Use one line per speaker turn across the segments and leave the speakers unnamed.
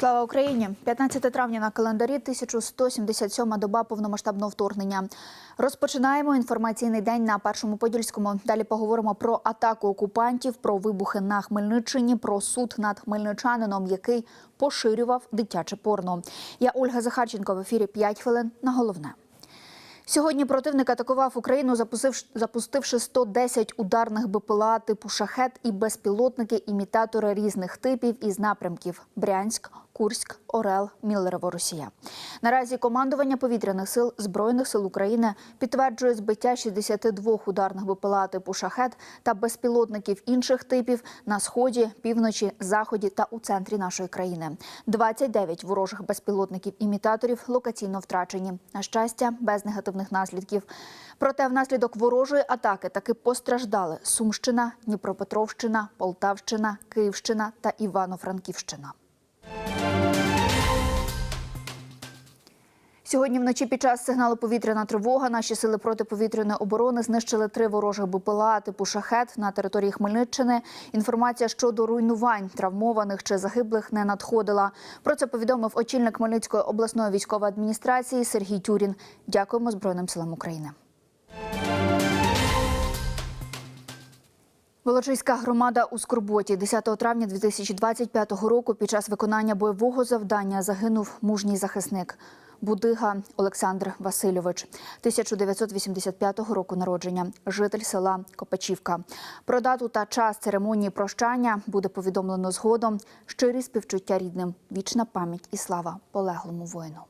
Слава Україні! 15 травня на календарі 1177 доба повномасштабного вторгнення. Розпочинаємо інформаційний день на першому подільському. Далі поговоримо про атаку окупантів, про вибухи на Хмельниччині, про суд над хмельничанином, який поширював дитяче порно. Я Ольга Захарченко в ефірі 5 хвилин на головне. Сьогодні противник атакував Україну, запустив- запустивши 110 ударних БПЛА типу шахет і безпілотники, імітатори різних типів із напрямків: Брянськ, Курськ, Орел, Міллерово, Росія. Наразі командування повітряних сил збройних сил України підтверджує збиття 62 ударних БПЛА типу шахет та безпілотників інших типів на сході, півночі, заході та у центрі нашої країни. 29 ворожих безпілотників імітаторів локаційно втрачені. На щастя, без негативних наслідків. Проте внаслідок ворожої атаки таки постраждали Сумщина, Дніпропетровщина, Полтавщина, Київщина та Івано-Франківщина. Сьогодні вночі під час сигналу повітряна тривога наші сили протиповітряної оборони знищили три ворожих БПЛА типу шахет на території Хмельниччини. Інформація щодо руйнувань, травмованих чи загиблих не надходила. Про це повідомив очільник Хмельницької обласної військової адміністрації Сергій Тюрін. Дякуємо Збройним силам України. Волочиська громада у Скорботі 10 травня 2025 року під час виконання бойового завдання загинув мужній захисник. Будига Олександр Васильович, 1985 року народження, житель села Копачівка. Про дату та час церемонії прощання буде повідомлено згодом. Щирі співчуття рідним, вічна пам'ять і слава полеглому воїну.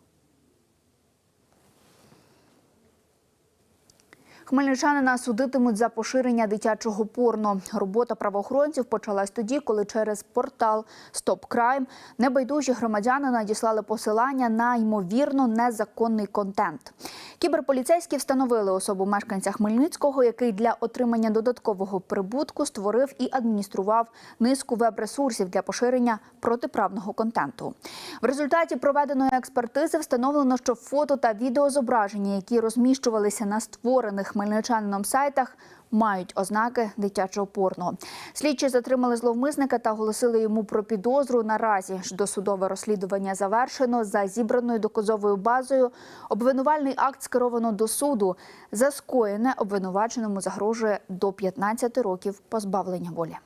Хмельничанина судитимуть за поширення дитячого порно. Робота правоохоронців почалась тоді, коли через портал Стоп Крайм небайдужі громадяни надіслали посилання на ймовірно незаконний контент. Кіберполіцейські встановили особу мешканця Хмельницького, який для отримання додаткового прибутку створив і адміністрував низку веб-ресурсів для поширення протиправного контенту. В результаті проведеної експертизи встановлено, що фото та відеозображення, які розміщувалися на створених хмельничанином сайтах, мають ознаки дитячого порно. Слідчі затримали зловмисника та оголосили йому про підозру. Наразі ж досудове розслідування завершено за зібраною доказовою базою. Обвинувальний акт скеровано до суду. За скоєне обвинуваченому загрожує до 15 років позбавлення волі.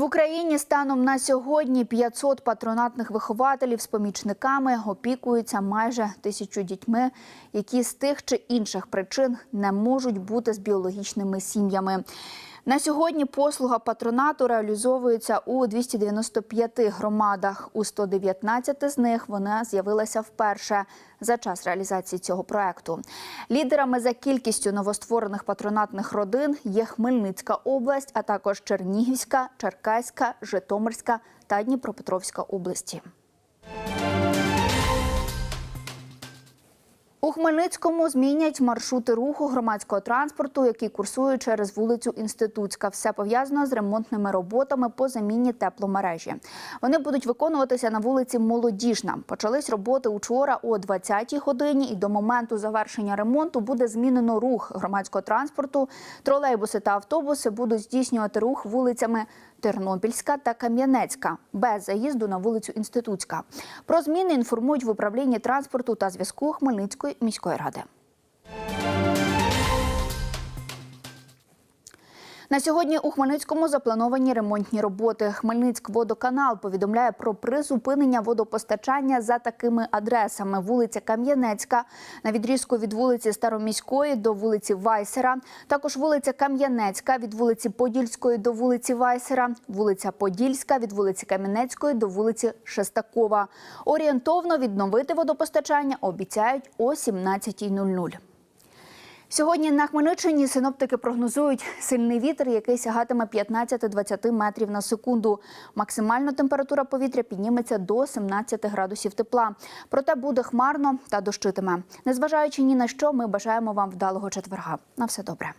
В Україні станом на сьогодні 500 патронатних вихователів з помічниками опікуються майже тисячу дітьми, які з тих чи інших причин не можуть бути з біологічними сім'ями. На сьогодні послуга патронату реалізовується у 295 громадах. У 119 з них вона з'явилася вперше за час реалізації цього проекту. Лідерами за кількістю новостворених патронатних родин є Хмельницька область, а також Чернігівська, Черкаська, Житомирська та Дніпропетровська області. У Хмельницькому змінять маршрути руху громадського транспорту, які курсують через вулицю Інститутська. Все пов'язано з ремонтними роботами по заміні тепломережі. Вони будуть виконуватися на вулиці Молодіжна. Почались роботи учора о 20-й годині, і до моменту завершення ремонту буде змінено рух громадського транспорту. Тролейбуси та автобуси будуть здійснювати рух вулицями Тернопільська та Кам'янецька без заїзду на вулицю Інститутська. Про зміни інформують в управлінні транспорту та зв'язку Хмельницької міської ради. На сьогодні у Хмельницькому заплановані ремонтні роботи. Хмельницькводоканал повідомляє про призупинення водопостачання за такими адресами: вулиця Кам'янецька на відрізку від вулиці Староміської до вулиці Вайсера. Також вулиця Кам'янецька від вулиці Подільської до вулиці Вайсера, вулиця Подільська від вулиці Кам'янецької до вулиці Шестакова. Орієнтовно відновити водопостачання обіцяють о 17.00. Сьогодні на Хмельниччині синоптики прогнозують сильний вітер, який сягатиме 15-20 метрів на секунду. Максимальна температура повітря підніметься до 17 градусів тепла. Проте буде хмарно та дощитиме. Незважаючи ні на що, ми бажаємо вам вдалого четверга. На все добре.